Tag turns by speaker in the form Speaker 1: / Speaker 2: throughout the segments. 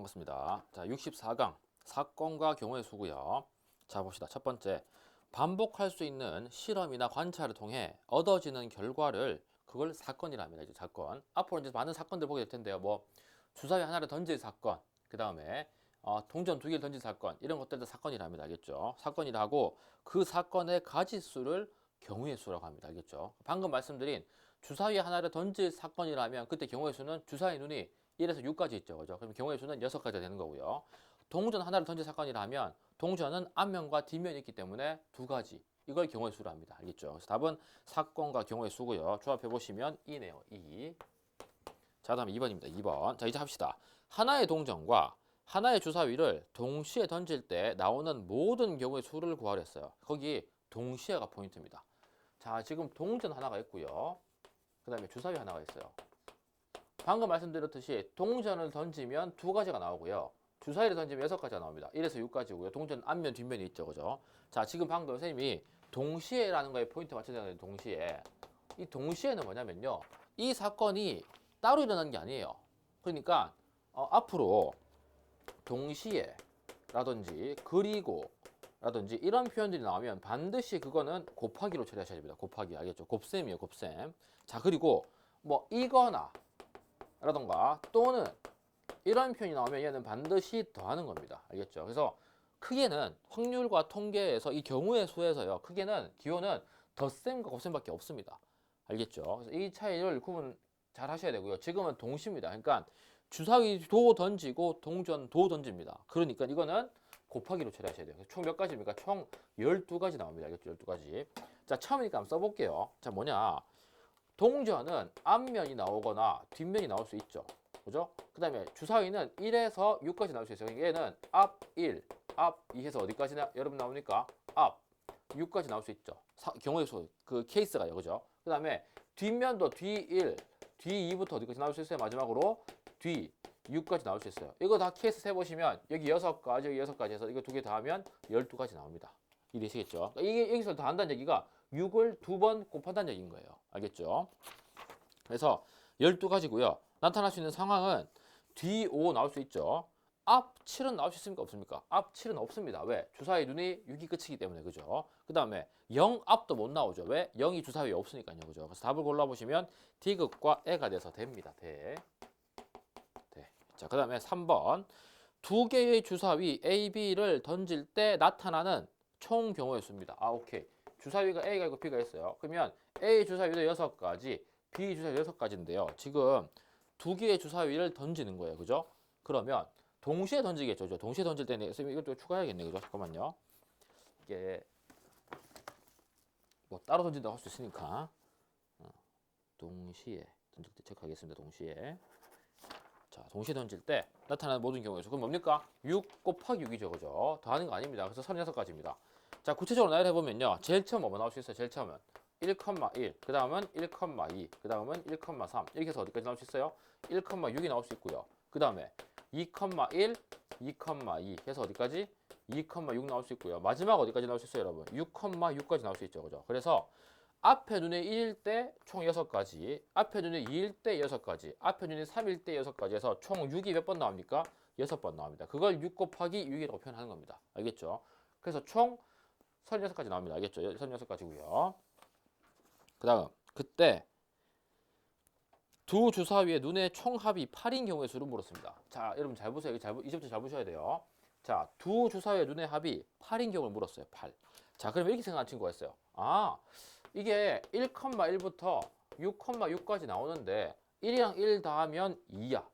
Speaker 1: 반갑습니다. 자, 64강 사건과 경우의 수고요. 자, 봅시다. 첫 번째. 반복할 수 있는 실험이나 관찰을 통해 얻어지는 결과를 그걸 사건이라 합니다. 이제 사건. 앞으로 이제 많은 사건들 보게 될 텐데요. 뭐 주사위 하나를 던질 사건, 그 다음에 어, 동전 두 개를 던질 사건 이런 것들도 사건이라 합니다. 알겠죠? 사건이라 하고 그 사건의 가지수를 경우의 수라고 합니다. 알겠죠? 방금 말씀드린 주사위 하나를 던질 사건이라면 그때 경우의 수는 주사위 눈이 1에서 6까지 있죠. 그죠? 그럼 경우의 수는 6가지가 되는 거고요. 동전 하나를 던질 사건이라면 동전은 앞면과 뒷면이 있기 때문에 두 가지. 이걸 경우의 수로 합니다. 알겠죠? 그래서 답은 사건과 경우의 수고요. 조합해 보시면 이네요. 이. 자, 다음에 2번입니다. 2번. 자, 이제 합시다. 하나의 동전과 하나의 주사위를 동시에 던질 때 나오는 모든 경우의 수를 구하려 했어요. 거기 동시에가 포인트입니다. 자, 지금 동전 하나가 있고요. 그 다음에 주사위 하나가 있어요. 방금 말씀드렸듯이 동전을 던지면 두 가지가 나오고요. 주사위를 던지면 여섯 가지가 나옵니다. 1에서 6가지고요. 동전 앞면, 뒷면이 있죠. 그죠? 자, 지금 방금 선생님이 동시에라는 거에 포인트 맞춰야 되는 동시에. 이 동시에는 뭐냐면요. 이 사건이 따로 일어난 게 아니에요. 그러니까 어, 앞으로 동시에 라든지 그리고 라든지 이런 표현들이 나오면 반드시 그거는 곱하기로 처리하셔야 됩니다. 곱하기 알겠죠? 곱셈이에요, 곱셈. 자, 그리고 뭐 이거나 라던가 또는 이런 표현이 나오면 얘는 반드시 더하는 겁니다. 알겠죠? 그래서 크게는 확률과 통계에서 이 경우의 수에서요. 크게는 기호는 덧셈과 곱셈밖에 없습니다. 알겠죠? 그래서 이 차이를 구분 잘 하셔야 되고요. 지금은 동시입니다. 그러니까 주사위도 던지고 동전도 던집니다. 그러니까 이거는 곱하기로 처리하셔야 돼요. 총 몇 가지입니까? 총 12가지 나옵니다. 알겠죠? 12가지. 자, 처음이니까 한번 써볼게요. 자, 뭐냐. 동전은 앞면이 나오거나 뒷면이 나올 수 있죠. 그죠? 그 다음에 주사위는 1에서 6까지 나올 수 있어요. 얘는 앞 1, 앞2 해서 어디까지 나, 여러분 나오니까 앞 6까지 나올 수 있죠. 사, 경우의 수, 그 케이스가요. 그죠? 그 다음에 뒷면도 뒤 1, 뒤 2부터 어디까지 나올 수 있어요? 마지막으로 뒤 6까지 나올 수 있어요. 이거 다 케이스 세보시면 여기 6가지, 여기 6가지 해서 이거 두 개 다 하면 12가지 나옵니다. 이해되시겠죠? 그러니까 이게 여기서 더 한다는 얘기가 6을 두 번 곱한다는 얘기인 거예요. 알겠죠? 그래서 12가지고요. 나타날 수 있는 상황은 뒤 5 나올 수 있죠. 앞 7은 나올 수 있습니까? 없습니까? 앞 7은 없습니다. 왜? 주사위 눈이 6이 끝이기 때문에. 그죠? 그 다음에 0 앞도 못 나오죠. 왜? 0이 주사위에 없으니까요. 그죠? 그래서 답을 골라보시면 디귿과 애가 돼서 됩니다. 대. 대. 자, 그 다음에 3번. 두 개의 주사위 A, B를 던질 때 나타나는 총 경우의 수입니다. 아, 오케이. 주사위가 A가 있고 B가 있어요. 그러면 A 주사위도 6가지, B 주사위 6가지인데요. 지금 두 개의 주사위를 던지는 거예요. 그죠? 그러면 동시에 던지겠죠. 그죠? 동시에 던질 때는 선생님 이것도 추가해야겠네. 그죠? 잠깐만요. 이게 뭐 따로 던진다고 할 수 있으니까 어, 동시에 던질 때 체크하겠습니다. 동시에 자, 동시에 던질 때 나타나는 모든 경우에서 그럼 뭡니까? 6 곱하기 6이죠. 그죠? 더하는 거 아닙니다. 그래서 36가지입니다. 자, 구체적으로 나열해 보면요. 제일 처음 뭐 나올 수 있어요? 제일 처음은 1,1, 그 다음은 1,2, 그 다음은 1,3 이렇게 해서 어디까지 나올 수 있어요? 1,6이 나올 수 있고요. 그 다음에 2,1, 2,2 해서 어디까지? 2,6 나올 수 있고요. 마지막 어디까지 나올 수 있어요, 여러분? 6,6까지 나올 수 있죠, 그죠? 그래서 앞에 눈에 1일 때 총 6가지, 앞에 눈에 2일 때 6가지, 앞에 눈에 3일 때 6가지 해서 총 6이 몇 번 나옵니까? 6번 나옵니다. 그걸 6 곱하기 6이라고 표현하는 겁니다. 알겠죠? 그래서 총 36가지 나옵니다. 알겠죠? 36가지고요. 그 다음 그때 두 주사위의 눈의 총합이 8인 경우의 수를 물었습니다. 자, 여러분 잘 보세요. 잘, 보- 이제부터 잘 보셔야 돼요. 자, 두 주사위의 눈의 합이 8인 경우를 물었어요. 8. 자, 그러면 이렇게 생각하는 친구가 있어요. 아, 이게 1,1부터 6,6까지 나오는데 1이랑 1 더하면 2야.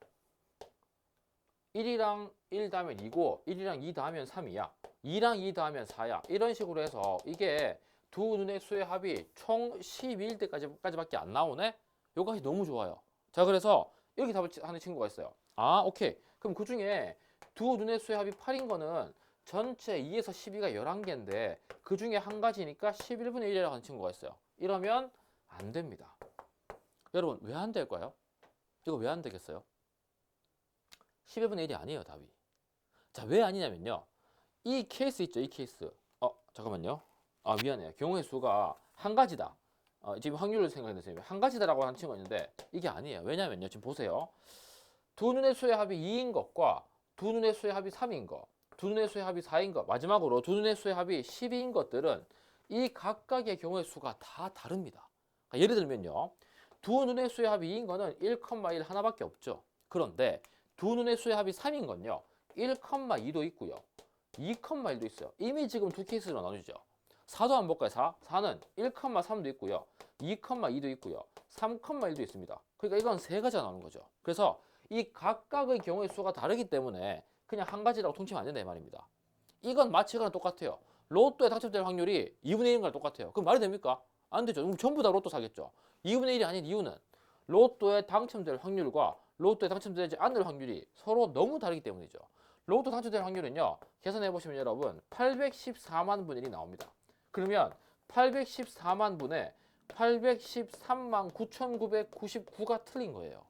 Speaker 1: 1이랑 1 더하면 2고 1이랑 2 더하면 3이야. 2랑 2 더하면 4야. 이런 식으로 해서 이게 두 눈의 수의 합이 총 12일 때까지밖에 안 나오네? 요것이 너무 좋아요. 자, 그래서 이렇게 답을 치- 하는 친구가 있어요. 아, 오케이. 그럼 그 중에 두 눈의 수의 합이 8인 거는 전체 2에서 12가 11개인데 그 중에 한 가지니까 11분의 1이라고 하는 친구가 있어요. 이러면 안 됩니다. 여러분, 왜 안 될까요? 이거 왜 안 되겠어요? 11분의 1이 아니에요, 답이. 자, 왜 아니냐면요. 이 케이스 있죠, 이 케이스. 어, 잠깐만요. 아, 미안해요. 경우의 수가 한 가지다. 어, 지금 확률을 생각했는데 한 가지다라고 하는 친구가 있는데 이게 아니에요. 왜냐면요. 지금 보세요. 두 눈의 수의 합이 2인 것과 두 눈의 수의 합이 3인 거, 두 눈의 수의 합이 4인 거, 마지막으로 두 눈의 수의 합이 12인 것들은 이 각각의 경우의 수가 다 다릅니다. 그러니까 예를 들면요. 두 눈의 수의 합이 2인 거는 1,1 하나밖에 없죠. 그런데 두 눈의 수의 합이 3인 건요. 1,2도 있고요. 2,1도 있어요. 이미 지금 두 케이스로 나누죠. 4도 한번 볼까요? 4. 4는 1,3도 있고요. 2,2도 있고요. 3,1도 있습니다. 그러니까 이건 세 가지가 나오는 거죠. 그래서 이 각각의 경우의 수가 다르기 때문에 그냥 한 가지라고 통치면 안 된다 이 말입니다. 이건 마치 이거랑 똑같아요. 로또에 당첨될 확률이 2분의 1인가랑 똑같아요. 그럼 말이 됩니까? 안 되죠. 그럼 전부 다 로또 사겠죠. 2분의 1이 아닌 이유는 로또에 당첨될 확률과 로또에 당첨되지 않을 확률이 서로 너무 다르기 때문이죠. 로또 당첨될 확률은요. 계산해 보시면 여러분 814만 분의 1이 나옵니다. 그러면 814만 분의 813만 9,999가 틀린 거예요.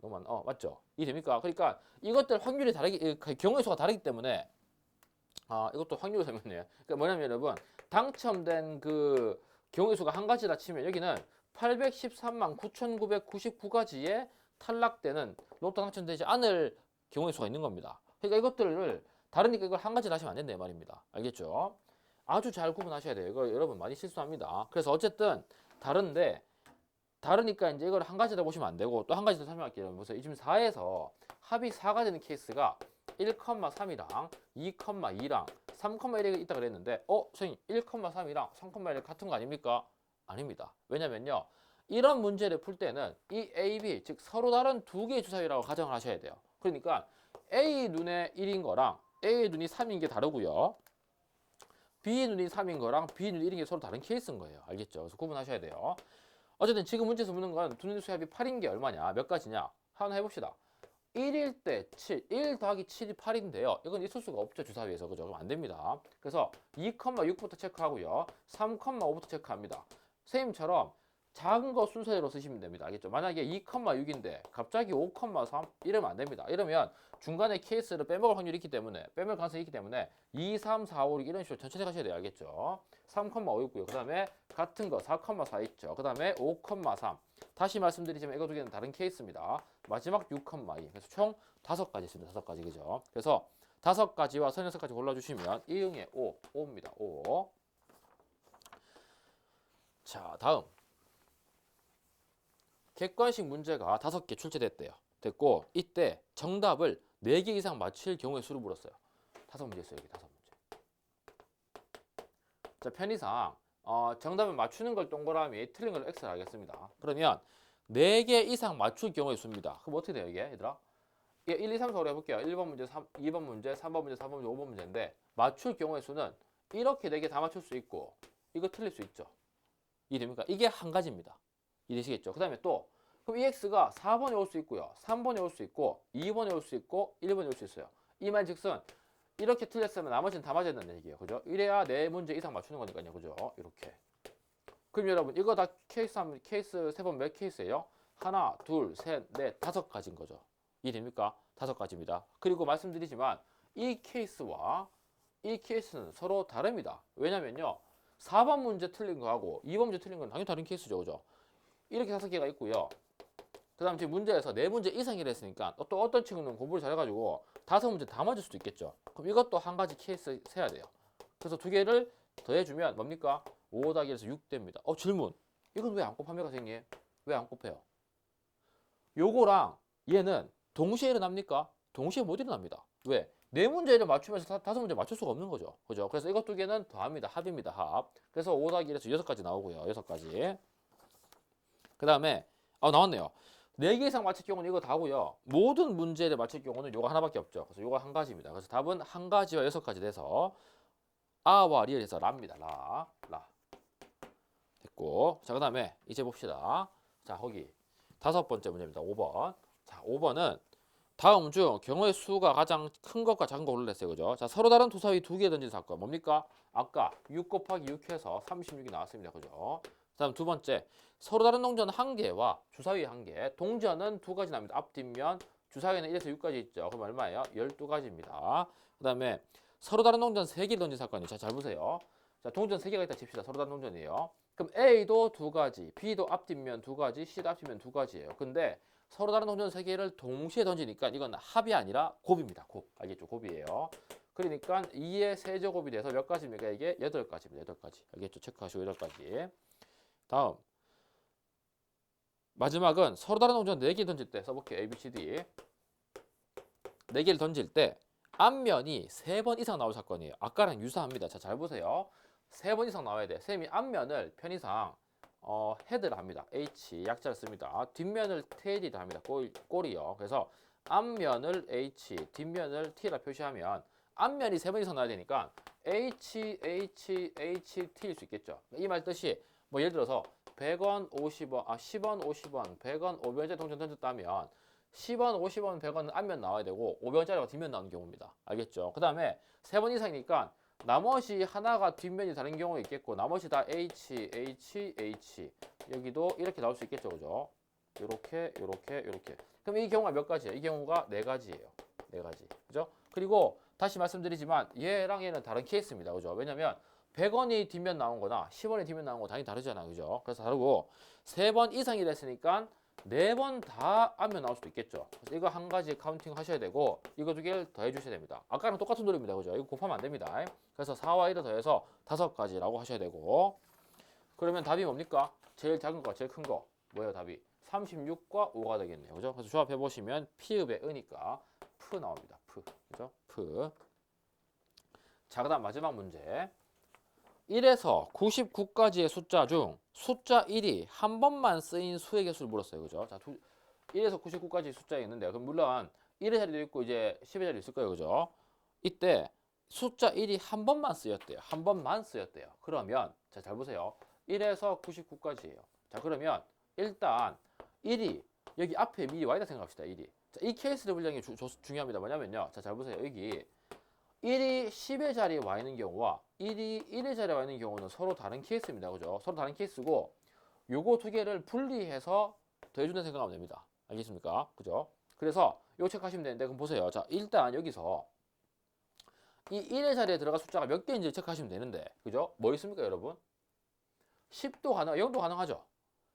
Speaker 1: 너무 많, 어 맞죠? 이 됩니까? 그러니까 이것들 확률이 다르기 이 경우의 수가 다르기 때문에 아 이것도 확률 설명이에요. 그러니까 뭐냐면 여러분 당첨된 그 경우의 수가 한 가지라 치면 여기는 813만 9,999가지에 탈락되는 로또 당첨되지 않을 경우의 수가 있는 겁니다. 그러니까 이것들을 다르니까 이걸 한 가지로 하시면 안 된다 이 말입니다. 알겠죠? 아주 잘 구분하셔야 돼요. 이거 여러분 많이 실수합니다. 그래서 어쨌든 다른데 다르니까 이제 이걸 한 가지다 보시면 안 되고 또 한 가지 더 설명할게요. 보세요. 지금 4에서 합이 4가 되는 케이스가 1,3이랑 2,2랑 3,1이 있다 그랬는데 어? 선생님 1,3이랑 3,1 같은 거 아닙니까? 아닙니다. 왜냐면요. 이런 문제를 풀 때는 이 A, B 즉 서로 다른 두 개의 주사위라고 가정을 하셔야 돼요. 그러니까 A 눈에 1인 거랑 A 눈이 3인 게 다르고요. B 눈이 3인 거랑 B 눈이 1인 게 서로 다른 케이스인 거예요. 알겠죠? 그래서 구분하셔야 돼요. 어쨌든 지금 문제에서 묻는 건 두 눈의 수합이 8인 게 얼마냐? 몇 가지냐? 하나 해봅시다. 1일 때 7, 1 더하기 7이 8인데요. 이건 있을 수가 없죠. 주사위에서. 그죠? 그럼 안 됩니다. 그래서 2,6부터 체크하고요. 3,5부터 체크합니다. 선생님처럼 작은 거 순서대로 쓰시면 됩니다. 알겠죠? 만약에 2,6인데 갑자기 5,3 이러면 안 됩니다. 이러면 중간에 케이스를 빼먹을 확률이 있기 때문에 빼먹을 가능성이 있기 때문에 2, 3, 4, 5, 6 이런 식으로 천천히 가셔야 돼요. 알겠죠? 3,5 있고요. 그 다음에 같은 거 4,4 있죠. 그 다음에 5,3 다시 말씀드리지만 이거 두 개는 다른 케이스입니다. 마지막 6,2 그래서 총 다섯 가지 있습니다. 다섯 가지 그죠? 그래서 다섯 가지와 서른여섯 가지 골라주시면 이응의 5, 5입니다. 5 자, 다음 객관식 문제가 다섯 개 출제됐대요. 됐고 이때 정답을 네 개 이상 맞힐 경우의 수를 물었어요. 다섯 문제 있어요. 여기 다섯 문제. 자, 편의상 어, 정답을 맞추는 걸 동그라미, 틀린 걸 X를 하겠습니다. 그러면 네 개 이상 맞출 경우의 수입니다. 그럼 어떻게 돼요, 이게 얘들아? 예, 1, 2, 3, 4, 5 해볼게요. 1번 문제, 3, 2번 문제, 3번 문제, 4번 문제, 5번 문제인데 맞출 경우의 수는 이렇게 네 개 다 맞출 수 있고 이거 틀릴 수 있죠. 이해됩니까? 이게 한 가지입니다. 이해되시겠죠? 그 다음에 또 그럼 이 x가 4번에 올 수 있고요. 3번에 올 수 있고 2번에 올 수 있고 1번에 올 수 있어요. 이 말 즉슨 이렇게 틀렸으면 나머지는 다 맞아야 된다는 얘기예요. 그죠? 이래야 네 문제 이상 맞추는 거니까요. 그죠? 이렇게. 그럼 여러분 이거 다 케이스 한 케이스 세 번 몇 케이스예요? 하나, 둘, 셋, 넷, 다섯 가지인 거죠. 이해됩니까? 다섯 가지입니다. 그리고 말씀드리지만 이 케이스와 이 케이스는 서로 다릅니다. 왜냐면요. 4번 문제 틀린 거하고 2번 문제 틀린 건 당연히 다른 케이스죠. 그죠? 이렇게 다섯 개가 있고요. 그 다음 지금 문제에서 네 문제 이상이라 했으니까 또 어떤 친구는 공부를 잘해가지고 다섯 문제 다 맞을 수도 있겠죠. 그럼 이것도 한 가지 케이스 세야 돼요. 그래서 두 개를 더해주면 뭡니까? 5 더하기 1에서 6 됩니다. 어 질문. 이건 왜 안 곱합니까 선생님? 왜 안 곱해요? 요거랑 얘는 동시에 일어납니까? 동시에 못 일어납니다. 왜? 네 문제를 맞추면서 다, 다섯 문제 맞출 수가 없는 거죠. 그죠? 그래서 이것 두 개는 더합니다. 합입니다. 합. 그래서 5 더하기 1에서 여섯 가지 나오고요. 여섯 가지. 그 다음에 아 나왔네요. 네개 이상 맞힐 경우는 이거 다고요. 모든 문제를 맞힐 경우는 요거 하나밖에 없죠. 그래서 요거 한 가지입니다. 그래서 답은 한 가지와 여섯 가지 돼서 아와 리을에서 라입니다. 라. 라. 됐고. 자, 그 다음에 이제 봅시다. 자, 거기 다섯 번째 문제입니다. 5번. 자, 5번은 다음 중 경우의 수가 가장 큰 것과 작은 거 골라냈어요. 그죠? 자, 서로 다른 두사위 두 개 던진 사건. 뭡니까? 아까 6 곱하기 6 해서 36이 나왔습니다. 그죠? 다음 두 번째. 서로 다른 동전 한 개와 주사위 한 개. 동전은 두 가지 납니다. 앞, 뒷면. 주사위는 1에서 6까지 있죠. 그럼 얼마예요? 12가지입니다. 그 다음에 서로 다른 동전 세개 던진 사건이. 자, 잘 보세요. 자, 동전 세 개가 있다 칩시다. 서로 다른 동전이에요. 그럼 A도 두 가지, B도 앞, 뒷면 두 가지, C도 앞, 뒷면 두 가지예요. 근데 서로 다른 동전 세 개를 동시에 던지니까 이건 합이 아니라 곱입니다. 곱. 알겠죠? 곱이에요. 그러니까 2의 세제곱이 돼서 몇 가지입니까? 이게 8가지입니다. 8가지. 알겠죠? 체크하시고 8가지. 다음. 마지막은 서로 다른 동전 4개 던질 때 써볼게요. A, B, C, D. 4개를 던질 때 앞면이 3번 이상 나올 사건이에요. 아까랑 유사합니다. 자, 잘 보세요. 3번 이상 나와야 돼. 쌤이 앞면을 편의상 어, 헤드를 합니다. H 약자를 씁니다. 뒷면을 테일이라 합니다. 꼬리, 꼬리요. 그래서 앞면을 H, 뒷면을 T라 표시하면 앞면이 3번 이상 나와야 되니까 H, H, H, T일 수 있겠죠. 이 말 뜻이 뭐 예를 들어서 100원, 50원, 아 10원, 50원, 100원, 500원짜리 동전 던졌다면 10원, 50원, 100원은 앞면 나와야 되고 500원짜리가 뒷면 나오는 경우입니다. 알겠죠? 그 다음에 3번 이상이니까 나머지 하나가 뒷면이 다른 경우가 있겠고 나머지 다 H, H, H 여기도 이렇게 나올 수 있겠죠, 그죠? 요렇게, 요렇게, 요렇게. 그럼 이 경우가 몇 가지예요? 이 경우가 네 가지예요. 네 가지, 그죠? 그리고 다시 말씀드리지만 얘랑 얘는 다른 케이스입니다, 그죠? 왜냐면 100원이 뒷면 나온 거나 10원이 뒷면 나온 거 당연히 다르잖아요, 그죠? 그래서 다르고 세 번 이상이 됐으니까 네 번다 앞면 나올 수도 있겠죠. 그래서 이거 한 가지 카운팅 하셔야 되고 이거 두 개를 더해 주셔야 됩니다. 아까랑 똑같은 노래입니다. 그죠? 이거 곱하면 안 됩니다. 그래서 4와 1을 더해서 다섯 가지라고 하셔야 되고 그러면 답이 뭡니까? 제일 작은 거, 제일 큰 거. 뭐예요, 답이? 36과 5가 되겠네요. 그죠? 그래서 조합해 보시면 피읍의 으니까 프 나옵니다. 프. 그죠? 프. 자, 그다음 마지막 문제. 1에서 99까지의 숫자 중 숫자 1이 한 번만 쓰인 수의 개수를 물었어요. 그죠? 자, 두, 1에서 99까지 숫자가 있는데 그럼 물론 1의 자리도 있고 이제 10의 자리도 있을 거예요. 그죠? 이때 숫자 1이 한 번만 쓰였대요. 한 번만 쓰였대요. 그러면 자, 잘 보세요. 1에서 99까지예요. 자, 그러면 일단 1이 여기 앞에 미리 와 있다 생각합시다. 1이. 자, 이 케이스를 분량이 중요합니다. 뭐냐면요. 자, 잘 보세요. 여기 1이 10의 자리에 와 있는 경우와 1이 1의 자리에 와 있는 경우는 서로 다른 케이스입니다. 그죠? 서로 다른 케이스고 요거 두 개를 분리해서 더해준다 생각하면 됩니다. 알겠습니까? 그죠? 그래서 요거 체크하시면 되는데 그럼 보세요. 자, 일단 여기서 이 1의 자리에 들어갈 숫자가 몇 개인지 체크하시면 되는데 그죠? 뭐 있습니까, 여러분? 10도 가능, 0도 가능하죠?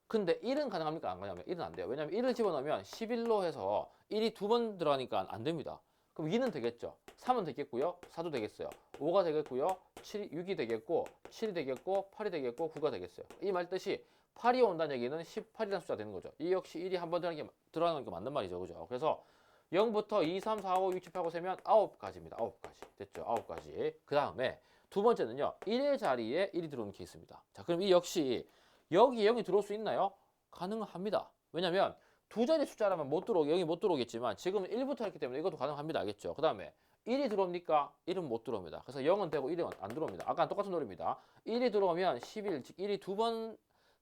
Speaker 1: 근데 1은 가능합니까? 안 가능합니까? 1은 안 돼요. 왜냐면 1을 집어넣으면 11로 해서 1이 두 번 들어가니까 안 됩니다. 그럼 2는 되겠죠. 3은 되겠고요. 4도 되겠어요. 5가 되겠고요. 7, 6이 되겠고, 7이 되겠고, 8이 되겠고, 9가 되겠어요. 이 말 뜻이 8이 온다는 얘기는 18이라는 숫자가 되는 거죠. 이 역시 1이 한 번 들어가는 게, 들어가는 게 맞는 말이죠. 그죠? 그래서 0부터 2, 3, 4, 5, 6, 7, 8, 9 세면 9가지입니다. 9가지. 됐죠? 9가지. 그 다음에 두 번째는요. 1의 자리에 1이 들어오는 케이스입니다. 자, 그럼 이 역시 여기 0이 들어올 수 있나요? 가능합니다. 왜냐면 두 자리 숫자라면 못 들어오게, 0이 못 들어오겠지만 지금 1부터 했기 때문에 이것도 가능합니다. 알겠죠? 그 다음에 1이 들어옵니까? 1은 못 들어옵니다. 그래서 0은 되고 1은 안 들어옵니다. 아까랑 똑같은 노래입니다. 1이 들어오면 11, 즉 1이 두 번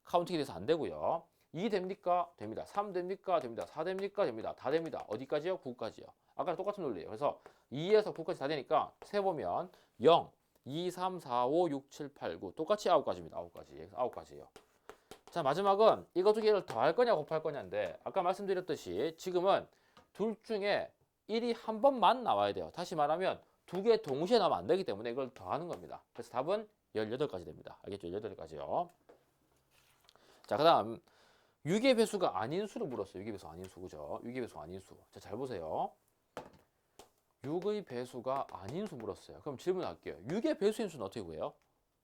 Speaker 1: 카운팅이 돼서 안 되고요. 2 됩니까? 됩니다. 3 됩니까? 됩니다. 4 됩니까? 됩니다. 다 됩니다. 어디까지요? 9까지요. 아까랑 똑같은 논리예요. 그래서 2에서 9까지 다 되니까 세보면 0, 2, 3, 4, 5, 6, 7, 8, 9 똑같이 9가지입니다. 9가지. 9가지예요. 자 마지막은 이거 두 개를 더할 거냐 곱할 거냐인데 아까 말씀드렸듯이 지금은 둘 중에 1이 한 번만 나와야 돼요. 다시 말하면 두 개 동시에 나오면 안 되기 때문에 이걸 더하는 겁니다. 그래서 답은 18가지 됩니다. 알겠죠? 18가지요. 자, 그 다음 6의 배수가 아닌 수를 물었어요. 6의 배수 아닌 수, 그죠? 6의 배수 아닌 수. 자, 잘 보세요. 6의 배수가 아닌 수 물었어요. 그럼 질문할게요. 6의 배수인 수는 어떻게 구해요?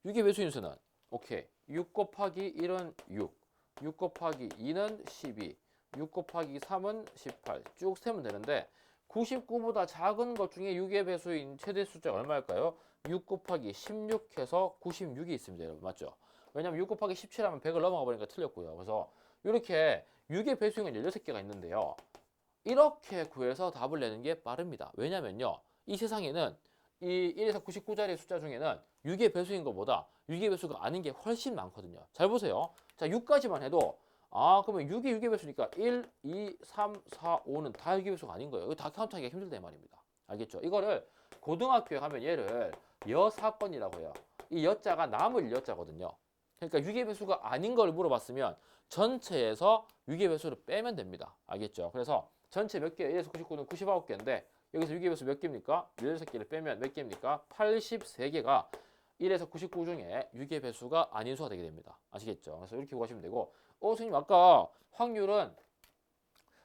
Speaker 1: 6의 배수인 수는 오케이. 6 곱하기 1은 6, 6 곱하기 2는 12, 6 곱하기 3은 18. 쭉 세면 되는데 99보다 작은 것 중에 6의 배수인 최대 숫자가 얼마일까요? 6 곱하기 16 해서 96이 있습니다. 여러분 맞죠? 왜냐면 6 곱하기 17 하면 100을 넘어가 버리니까 틀렸고요. 그래서 이렇게 6의 배수인 16개가 있는데요. 이렇게 구해서 답을 내는 게 빠릅니다. 왜냐면요. 이 세상에는 이 1에서 99자리의 숫자 중에는 6의 배수인 것보다 6의 배수가 아닌 게 훨씬 많거든요. 잘 보세요. 자, 6까지만 해도 아, 그러면 6이 6의 배수니까 1, 2, 3, 4, 5는 다 6의 배수가 아닌 거예요. 다 카운트하기가 힘들다 이 말입니다. 알겠죠? 이거를 고등학교에 가면 얘를 여사건이라고 해요. 이 여자가 남을 여자거든요. 그러니까 6의 배수가 아닌 걸 물어봤으면 전체에서 6의 배수를 빼면 됩니다. 알겠죠? 그래서 전체 몇 개? 1에서 99는 99개인데 여기서 6의 배수 몇 개입니까? 16개를 빼면 몇 개입니까? 83개가 1에서 99 중에 6의 배수가 아닌 수가 되게 됩니다. 아시겠죠? 그래서 이렇게 구하시면 되고 어, 선생님 아까 확률은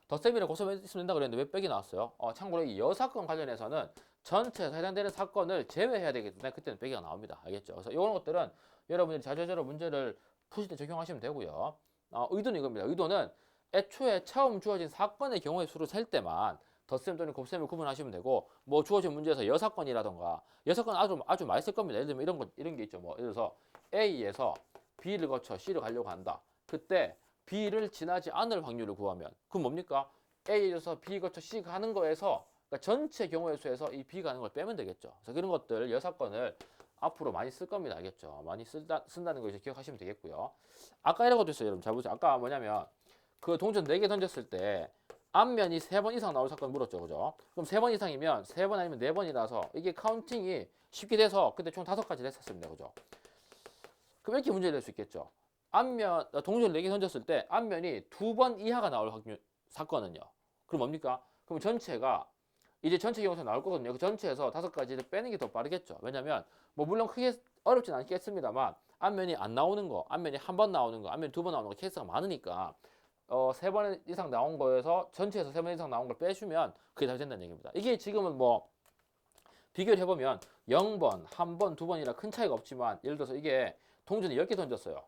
Speaker 1: 덧셈이랑 곱셈 있으면 된다 그랬는데 왜 빼기 나왔어요? 어, 참고로 이 여사건 관련해서는 전체에서 해당되는 사건을 제외해야 되기 때문에 그때는 빼기가 나옵니다. 알겠죠? 그래서 이런 것들은 여러분들이 자주자주 문제를 푸실 때 적용하시면 되고요. 어, 의도는 이겁니다. 의도는 애초에 처음 주어진 사건의 경우의 수를 셀 때만 덧셈 또는 곱셈을 구분하시면 되고 뭐 주어진 문제에서 여사건이라던가 여사건 아주 아주 많이 쓸 겁니다. 예를 들면 이런 거 이런 게 있죠. 뭐 예를 들어서 A에서 B를 거쳐 C를 가려고 한다. 그때 B를 지나지 않을 확률을 구하면 그럼 뭡니까? A에서 B 거쳐 C 가는 거에서 그러니까 전체 경우의 수에서 이 B 가는 걸 빼면 되겠죠. 그래서 그런 것들 여사건을 앞으로 많이 쓸 겁니다. 알겠죠? 많이 쓴다, 쓴다는 거 이제 기억하시면 되겠고요. 아까 이런 것도 있어요. 여러분 잘 보세요. 아까 뭐냐면 그 동전 4개 던졌을 때 앞면이 3번 이상 나올 사건 물었죠. 그죠? 그럼 3번 이상이면 3번 아니면 4번이라서 이게 카운팅이 쉽게 돼서 그때 총 5가지를 했었습니다. 그죠? 그럼 이렇게 문제를 낼 수 있겠죠. 앞면 어, 동전 4개 던졌을 때 앞면이 두 번 이하가 나올 확률 사건은요. 그럼 뭡니까? 그럼 전체가 이제 전체 경우에서 나올 거거든요. 그 전체에서 다섯 가지를 빼는 게 더 빠르겠죠. 왜냐면 뭐 물론 크게 어렵진 않겠습니다만 앞면이 안 나오는 거, 앞면이 한 번 나오는 거, 앞면이 두 번 나오는 거 케이스가 많으니까 어, 세 번 이상 나온 거에서 전체에서 세 번 이상 나온 걸 빼주면 그게 다 된다는 얘기입니다. 이게 지금은 뭐 비교를 해보면 0번, 한 번, 두 번이라 큰 차이가 없지만 예를 들어서 이게 동전을 10개 던졌어요.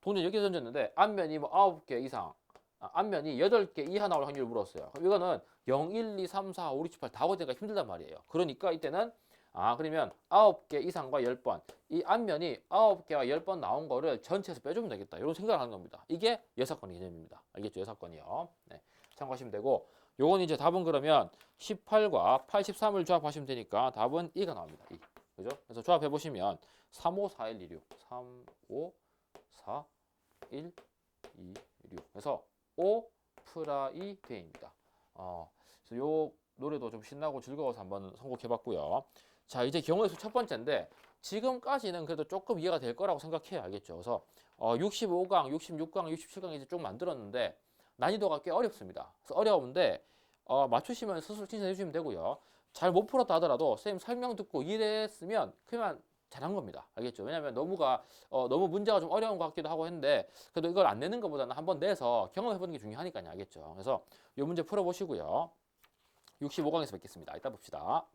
Speaker 1: 동전 10개 던졌는데 앞면이 뭐 9개 이상, 아, 앞면이 8개 이하 나올 확률을 물었어요. 그럼 이거는 0, 1, 2, 3, 4, 5, 6, 7, 8다 보니까 힘들단 말이에요. 그러니까 이때는 아 그러면 9개 이상과 10번 이 앞면이 9개와 10번 나온 거를 전체에서 빼주면 되겠다. 이런 생각을 하는 겁니다. 이게 여사건 개념입니다. 알겠죠? 여사건이요. 네, 참고하시면 되고 요건 이제 답은 그러면 18과 83을 조합하시면 되니까 답은 2가 나옵니다. 2. 그죠? 그래서 조합해 보시면 3, 5, 4, 1, 2, 6. 3, 5, 4, 1, 2, 6. 그래서 5 프라이 데이입니다. 어, 그래서 요 노래도 좀 신나고 즐거워서 한번 선곡해 봤고요. 자, 이제 경우의 수 첫 번째인데 지금까지는 그래도 조금 이해가 될 거라고 생각해요. 알겠죠? 그래서 어, 65강, 66강, 67강 이제 쭉 만들었는데 난이도가 꽤 어렵습니다. 그래서 어려운데 어, 맞추시면 스스로 칭찬해 주시면 되고요. 잘 못 풀었다 하더라도 선생님 설명 듣고 이해했으면 그만 잘한 겁니다. 알겠죠? 왜냐하면 너무가 어, 너무 문제가 좀 어려운 것 같기도 하고 했는데 그래도 이걸 안 내는 것보다는 한번 내서 경험해 보는 게 중요하니까요. 알겠죠? 그래서 이 문제 풀어 보시고요. 65강에서 뵙겠습니다. 이따 봅시다.